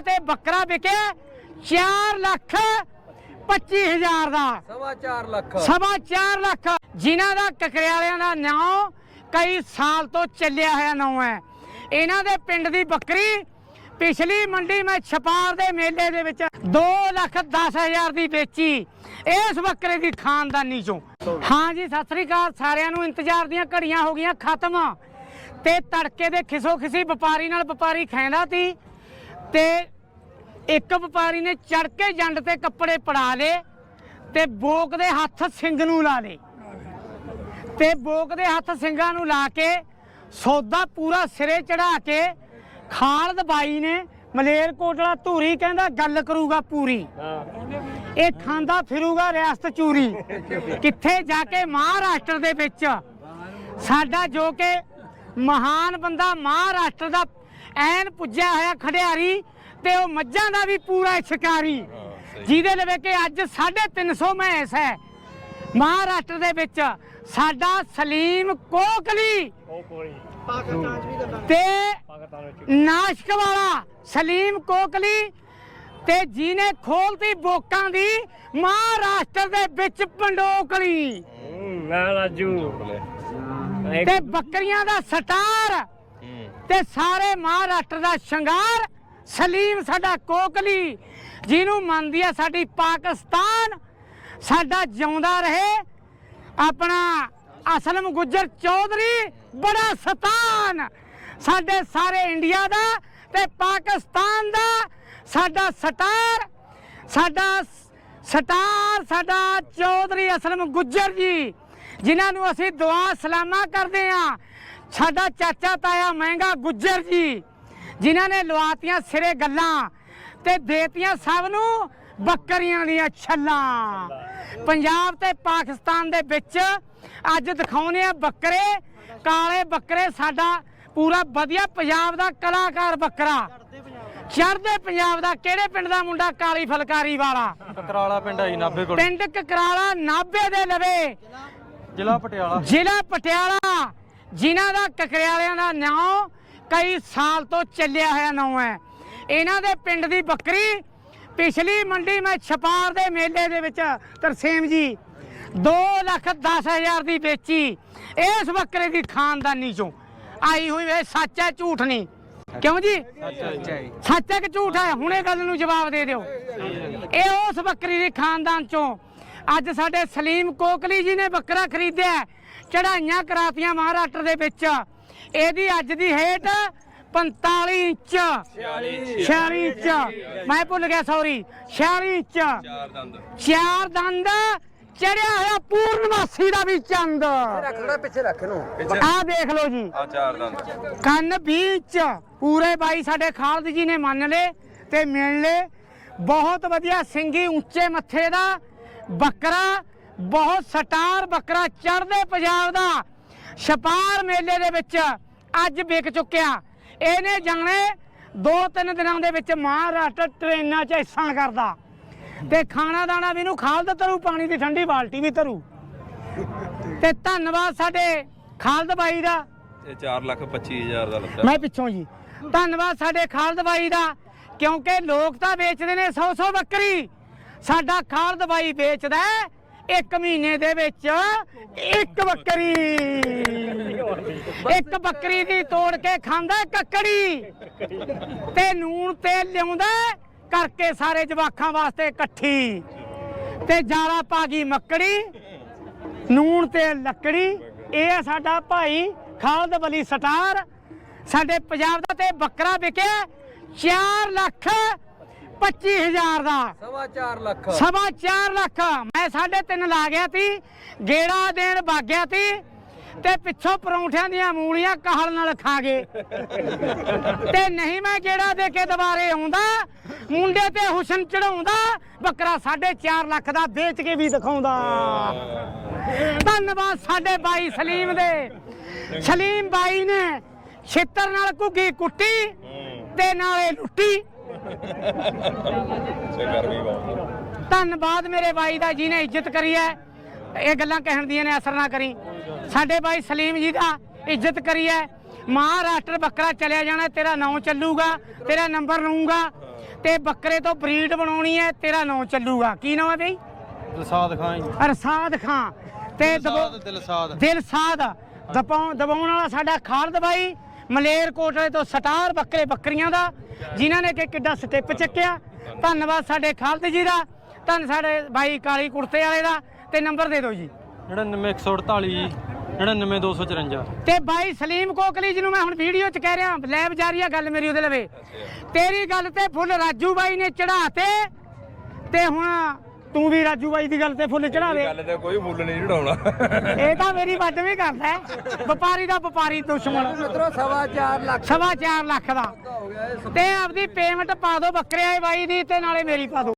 ਤੇ ਬੱਕਰਾ ਵਿਕਿਆ 4 ਲੱਖ 25 ਹਜ਼ਾਰ ਦਾ। ਸਵਾ 4 ਲੱਖ। ਸਵਾ 4 ਲੱਖ। ਜਿਨ੍ਹਾਂ ਦਾ ਕਕਰਿਆਲਿਆਂ ਦਾ ਨਾਂ ਕਈ ਸਾਲ ਤੋਂ ਚੱਲਿਆ ਹੋਇਆ ਨਾਂ ਹੈ। ਇਹਨਾਂ ਦੇ ਪਿੰਡ ਦੀ ਬੱਕਰੀ ਪਿਛਲੀ ਮੰਡੀ ਮੈਂ ਛਪਾਰ ਦੇ ਮੇਲੇ ਦੇ ਵਿੱਚ 2 ਲੱਖ 10 ਹਜ਼ਾਰ ਦੀ ਵੇਚੀ। ਇਸ ਬੱਕਰੇ ਦੀ ਖਾਨਦਾਨੀ ਚੋਂ। ਹਾਂ ਜੀ ਸਤਿ ਸ੍ਰੀ ਅਕਾਲ। ਸਾਰਿਆਂ ਨੂੰ ਇੰਤਜ਼ਾਰ ਦੀਆਂ ਘੜੀਆਂ ਹੋ ਗਈਆਂ ਖਤਮ। ਤੇ ਤੜਕੇ ਦੇ ਖਿਸੋ ਖਿਸੀ ਵਪਾਰੀ ਨਾਲ ਵਪਾਰੀ ਖੈਂਦਾ ਤੀ ਤੇ ਇੱਕ ਵਪਾਰੀ ਨੇ ਚੜ ਕੇ ਜੰਡ ਤੇ ਕੱਪੜੇ ਪੜਾ ਲਏ ਤੇ ਬੋਕ ਦੇ ਹੱਥ ਸਿੰਘ ਨੂੰ ਲਾ ਲਏ। ਤੇ ਬੋਕ ਦੇ ਹੱਥ ਸਿੰਘਾਂ ਨੂੰ ਲਾ ਕੇ ਸੌਦਾ ਪੂਰਾ ਸਿਰੇ ਚੜਾ ਕੇ ਖਾਲਦ ਬਾਈ ਨੇ ਮਲੇਰ ਕੋਟਲਾ ਧੂਰੀ ਕਹਿੰਦਾ ਗੱਲ ਕਰੂਗਾ ਪੂਰੀ। ਇਹ ਖਾਂਦਾ ਫਿਰੂਗਾ ਰਿਆਸਤ ਚੂਰੀ। ਕਿੱਥੇ ਜਾ ਕੇ ਮਹਾਰਾਸ਼ਟਰ ਦੇ ਵਿੱਚ? ਸਾਡਾ ਜੋ ਕਿ ਮਹਾਨ ਬੰਦਾ ਮਹਾਰਾਸ਼ਟਰ ਦਾ ਐਨ ਪੁੱਜਿਆ ਹੋਇਆ ਖੜਿਆਰੀ ਤੇ ਉਹ ਮੱਝਾਂ ਦਾ ਵੀ ਪੂਰਾ ਸ਼ਿਕਾਰੀ। ਜਿਹਦੇ ਲਵੇ ਕਿ ਅੱਜ 350 ਮੈਸ ਹੈ। ਮਹਾਰਾਸ਼ਟਰ ਦੇ ਵਿੱਚ ਸਾਡਾ ਸਲੀਮ ਕੋਕਲੀ ਤੇ ਨਾਸ਼ਕ ਵਾਲਾ ਸਲੀਮ ਕੋਕਲੀ ਤੇ ਜਿਹਨੇ ਖੋਲਤੀ ਬੋਕਾਂ ਦੀ ਮਹਾਰਾਸ਼ਟਰ ਦੇ ਵਿੱਚ ਪੰਡੋਕਲੀ। ਨਾ ਰਾਜੂ। ਤੇ ਬੱਕਰੀਆਂ ਦਾ ਸਟਾਰ ਤੇ ਸਾਰੇ ਮਹਾਰਾਸ਼ਟਰ ਦਾ ਸ਼ਿੰਗਾਰ, ਸਲੀਮ ਸਾਡਾ ਕੋਕਲੀ, ਜਿਹਨੂੰ ਮੰਨਦੀ ਆ ਸਾਡੀ ਪਾਕਿਸਤਾਨ, ਸਾਡਾ ਜਿਉਂਦਾ ਰਹੇ, ਆਪਣਾ ਅਸਲਮ ਗੁੱਜਰ ਚੌਧਰੀ, ਬੜਾ ਸਤਾਨ। ਸਾਡੇ ਸਾਰੇ ਇੰਡੀਆ ਦਾ ਤੇ ਪਾਕਿਸਤਾਨ ਦਾ, ਸਾਡਾ ਸਟਾਰ ਸਾਡਾ ਸਟਾਰ, ਸਾਡਾ ਚੌਧਰੀ ਅਸਲਮ ਗੁੱਜਰ ਜੀ, ਜਿਨ੍ਹਾਂ ਨੂੰ ਅਸੀਂ ਦੁਆ ਸਲਾਮਾ ਕਰਦੇ ਆ। ਸਾਡਾ ਚਾਚਾ ਤਾਇਆ ਮਹਿੰਗਾ ਗੁੱਜਰ ਜੀ ਜਿਨ੍ਹਾਂ ਨੇ ਲਵਾਤੀਆਂ ਸਿਰੇ ਗੱਲਾਂ ਤੇ ਦੇਤੀਆਂ ਸਭ ਨੂੰ ਬੱਕਰੀਆਂ ਦੀਆਂ ਛੱਲਾਂ। ਪੰਜਾਬ ਤੇ ਪਾਕਿਸਤਾਨ ਦੇ ਵਿੱਚ ਅੱਜ ਦਿਖਾਉਨੇ ਆ ਬੱਕਰੇ ਕਾਲੇ ਬੱਕਰੇ ਸਾਡਾ ਪੂਰਾ ਵਧੀਆ ਪੰਜਾਬ ਦਾ ਕਲਾਕਾਰ ਬੱਕਰਾ। ਚੜ੍ਹਦੇ ਪੰਜਾਬ ਦਾ ਕਿਹੜੇ ਪਿੰਡ ਦਾ ਮੁੰਡਾ ਕਾਲੀ ਫਲਕਾਰੀ ਵਾਲਾ? ਕਕਰਾਲਾ ਪਿੰਡ ਆਈ ਨਾਭੇ ਕੋਲ। ਪਿੰਡ ਕਕਰਾਲਾ ਨਾਭੇ ਦੇ ਲਵੇ। ਜ਼ਿਲ੍ਹਾ ਪਟਿਆਲਾ। ਜ਼ਿਲ੍ਹਾ ਪਟਿਆਲਾ ਜਿਨ੍ਹਾਂ ਦਾ ਕਕਰਿਆਲਿਆਂ ਦਾ ਨਾਂ ਕਈ ਸਾਲ ਤੋਂ ਚੱਲਿਆ ਹੋਇਆ ਨਾਂ ਹੈ। ਇਹਨਾਂ ਦੇ ਪਿੰਡ ਦੀ ਬੱਕਰੀ ਪਿਛਲੀ ਮੰਡੀ ਮੈਂ ਛਪਾਰ ਦੇ ਮੇਲੇ ਦੇ ਵਿੱਚ, ਤਰਸੇਮ ਜੀ 2 ਲੱਖ 10 ਹਜ਼ਾਰ ਦੀ ਵੇਚੀ। ਇਸ ਬੱਕਰੇ ਦੀ ਖਾਨਦਾਨੀ ਚੋਂ ਆਈ ਹੋਈ ਵੇ ਸੱਚ ਹੈ, ਝੂਠ ਨਹੀਂ। ਕਿਉਂ ਜੀ? ਸੱਚ ਹੈ ਕਿ ਝੂਠ ਹੈ? ਹੁਣੇ ਗੱਲ ਨੂੰ ਜਵਾਬ ਦੇ ਦਿਓ। ਇਹ ਉਸ ਬੱਕਰੀ ਦੇ ਖਾਨਦਾਨ ਚੋਂ ਅੱਜ ਸਾਡੇ ਸਲੀਮ ਕੋਕਲੀ ਜੀ ਨੇ ਬੱਕਰਾ ਖਰੀਦਿਆ ਚੜਾਈਆਂ ਕਰਾਤੀਆਂ ਮਹਾਰਾਸ਼ਟਰ ਦੇ ਵਿੱਚ। ਇਹਦੀ ਅੱਜ ਦੀ ਹੇਟ 45 ਇੰਚ। 46 ਇੰਚ। ਮੈਂ ਭੁੱਲ ਗਿਆ ਸੌਰੀ 46 ਇੰਚ। ਚਾਰ ਦੰਦ। ਚਾਰ ਦੰਦ ਚੜਿਆ ਹੋਇਆ ਪੂਰਨਵਾਸੀ ਦਾ ਵੀ ਚੰਦ। ਰੱਖ ਥੋੜਾ ਪਿੱਛੇ ਰੱਖ ਨੂੰ ਆਹ ਦੇਖ ਲਓ ਜੀ। ਆ ਚਾਰ ਦੰਦ। ਕੰਨ 20 ਇੰਚ। ਪੂਰੇ ਬਾਈ ਸਾਡੇ ਖਾਲਦ ਜੀ ਨੇ ਮੰਨ ਲਏ ਤੇ ਮਿਲ ਲਏ। ਬਹੁਤ ਵਧੀਆ ਸਿੰਗੀ ਉੱਚੇ ਮੱਥੇ ਦਾ ਬੱਕਰਾ ਬਹੁਤ ਸਟਾਰ ਬੱਕਰਾ ਚੜ੍ਹਦੇ ਪੰਜਾਬ ਦਾ। ਛਪਾਰ ਮੇਲੇ ਦੇ ਵਿੱਚ ਅੱਜ ਵਿਕ ਚੁੱਕਿਆ। ਇਹਨੇ ਜਾਣੇ ਦੋ ਤਿੰਨ ਦਿਨਾਂ ਦੇ ਵਿੱਚ ਮਹਾਰਾਸ਼ਟਰ ਟ੍ਰੇਨਾਂ 'ਚ ਹਿੱਸਾ ਕਰਦਾ ਤੇ ਖਾਣਾ ਦਾਣਾ ਵੀ ਇਹਨੂੰ ਖਾਲਦ ਤਰੂ ਪਾਣੀ ਦੀ ਠੰਡੀ ਬਾਲਟੀ ਵੀ ਤਰੂ ਤੇ ਧੰਨਵਾਦ ਸਾਡੇ ਖਾਲਦ ਬਾਈ ਦਾ। ਇਹ 4 ਲੱਖ 25 ਹਜ਼ਾਰ ਦਾ ਲੱਗਾ। ਮੈਂ ਪਿੱਛੋਂ ਜੀ। ਧੰਨਵਾਦ ਸਾਡੇ ਖਾਲਦ ਬਾਈ ਦਾ ਕਿਉਂਕਿ ਲੋਕ ਤਾਂ ਵੇਚਦੇ ਨੇ 100 100 ਬੱਕਰੀ। ਸਾਡਾ ਖਾਲਦ ਬਾਈ ਵੇਚਦਾ ਹੈ। ਇੱਕ ਮਹੀਨੇ ਦੇ ਵਿੱਚ ਇੱਕ ਬੱਕਰੀ। ਇੱਕ ਬੱਕਰੀ ਦੀ ਤੋੜ ਕੇ ਖਾਂਦਾ ਕੱਕੜੀ। ਤੇ ਨੂਣ ਤੇਲ ਲਿਆਉਂਦਾ ਕਰਕੇ ਸਾਰੇ ਜਵਾਖਾਂ ਵਾਸਤੇ ਇਕੱਠੀ। ਤੇ ਜਾਲਾ ਪਾ ਗਈ ਮੱਕੜੀ, ਨੂਣ ਤੇ ਲੱਕੜੀ। ਇਹ ਆ ਸਾਡਾ ਭਾਈ ਖਾਲਦ ਬਲੀ ਸਟਾਰ। ਸਾਡੇ ਪੰਜਾਬ ਦਾ ਤੇ ਬੱਕਰਾ ਵਿਕਿਆ 4 ਲੱਖ 25 ਹਜ਼ਾਰ ਦਾ। ਸਵਾ 4 ਲੱਖ। ਸਵਾ 4 ਲੱਖ। ਮੈਂ 3.5 ਲਾ ਗਿਆ ਤੀ ਗੇੜਾ ਦੇਣ ਭਾਗਿਆ ਤੀ ਤੇ ਪਿੱਛੋਂ ਪਰੌਂਠਿਆਂ ਦੀਆਂ ਮੂਲੀਆਂ ਕਾਹਲ ਨਾਲ ਖਾ ਗਏ। ਤੇ ਨਹੀਂ ਮੈਂ ਗੇੜਾ ਦੇ ਕੇ ਦੁਬਾਰੇ ਆਉਂਦਾ ਮੁੰਡੇ ਤੇ ਹੁਸਨ ਚੜਾਉਂਦਾ ਬੱਕਰਾ 4.5 ਲੱਖ ਦਾ ਵੇਚ ਕੇ ਵੀ ਦਿਖਾਉਂਦਾ। ਧੰਨਵਾਦ ਸਾਡੇ ਬਾਈ ਸਲੀਮ ਦੇ। ਸਲੀਮ ਬਾਈ ਨੇ ਛਿੱਤਰ ਨਾਲ ਘੁੱਗੀ ਕੁੱਟੀ ਤੇ ਨਾਲੇ ਲੁੱਟੀ। ਸੇ ਗਰਮੀ ਬਹੁਤ ਧੰਨਵਾਦ ਮੇਰੇ ਬਾਈ ਦਾ ਜਿਹਨੇ ਇੱਜ਼ਤ ਕਰੀ ਹੈ। ਇਹ ਗੱਲਾਂ ਕਹਿਣ ਦੀਆਂ ਨੇ ਅਸਰ ਨਾ ਕਰੀ। ਸਾਡੇ ਬਾਈ ਸਲੀਮ ਜੀ ਦਾ ਇੱਜ਼ਤ ਕਰੀ ਹੈ। ਮਹਾਰਾਸ਼ਟਰ ਬੱਕਰਾ ਚਲਿਆ ਜਾਣਾ ਤੇਰਾ ਨਾਂ ਚੱਲੂਗਾ ਤੇਰਾ ਨੰਬਰ ਲਊਗਾ। ਤੇ ਬੱਕਰੇ ਤੋਂ ਬਰੀਡ ਬਣਾਉਣੀ ਹੈ ਤੇਰਾ ਨਾਂ ਚੱਲੂਗਾ। ਕੀ ਨਾਮ ਹੈ ਬਈ? ਦਿਲਸਾਦ ਖਾਂ ਜੀ। ਅਰਸਾਦ ਖਾਂ। ਤੇ ਦਿਲਸਾਦ ਦਿਲਸਾਦ। ਦਿਲਸਾਦ। ਦਬਾਉ ਦਬਾਉਣ ਵਾਲਾ ਸਾਡਾ ਖਾਲਦ ਬਾਈ। ਮਲੇਰ ਕੋਟਲੇ ਤੋਂ ਸਟਾਰ ਬੱਕਰੇ ਬੱਕਰੀਆਂ ਦਾ ਜਿਨ੍ਹਾਂ ਨੇ ਕਿ ਕਿੱਡਾ ਸਟੈਪ ਚੱਕਿਆ। ਧੰਨਵਾਦ ਸਾਡੇ ਖਾਲਦ ਜੀ ਦਾ ਧੰਨ ਸਾਡੇ ਬਾਈ ਕਾਲੀ ਕੁੜਤੇ ਵਾਲੇ ਦਾ ਤੇ ਨੰਬਰ ਦੇ ਦਿਓ ਜੀ। 99148 ਜੀ 99254 ਤੇ ਬਾਈ ਸਲੀਮ ਕੋਕਲੀ ਜਿਹਨੂੰ ਮੈਂ ਹੁਣ ਵੀਡੀਓ 'ਚ ਕਹਿ ਰਿਹਾ ਲੈਬ ਜਾਰੀ ਆ ਗੱਲ ਮੇਰੀ ਉਹਦੇ ਲਵੇ। ਤੇਰੀ ਗੱਲ ਤੇ ਫੁੱਲ ਰਾਜੂ ਬਾਈ ਨੇ ਚੜਾਤੇ ਤੇ ਹੁਣ ਤੂੰ ਵੀ ਰਾਜੂ ਬਾਈ ਦੀ ਗੱਲ ਤੇ ਫੁੱਲ ਚੜਾ ਦੇ ਗੱਲ ਤੇ ਕੋਈ ਮੁੱਲ ਨਹੀਂ ਚੜਾਉਣਾ। ਇਹ ਤਾਂ ਮੇਰੀ ਵੱਡ ਵੀ ਕਰਦਾ ਹੈ। ਵਪਾਰੀ ਦਾ ਵਪਾਰੀ ਦੁਸ਼ਮਣ। ਮਿੱਤਰੋ ਸਵਾ 4 ਲੱਖ। ਸਵਾ ਚਾਰ ਲੱਖ ਦਾ। ਤੇ ਆਪਦੀ ਪੇਮੈਂਟ ਪਾ ਦਿਓ ਬੱਕਰੇ ਆਏ ਬਾਈ ਦੀ ਤੇ ਨਾਲੇ ਮੇਰੀ ਪਾ ਦਿਓ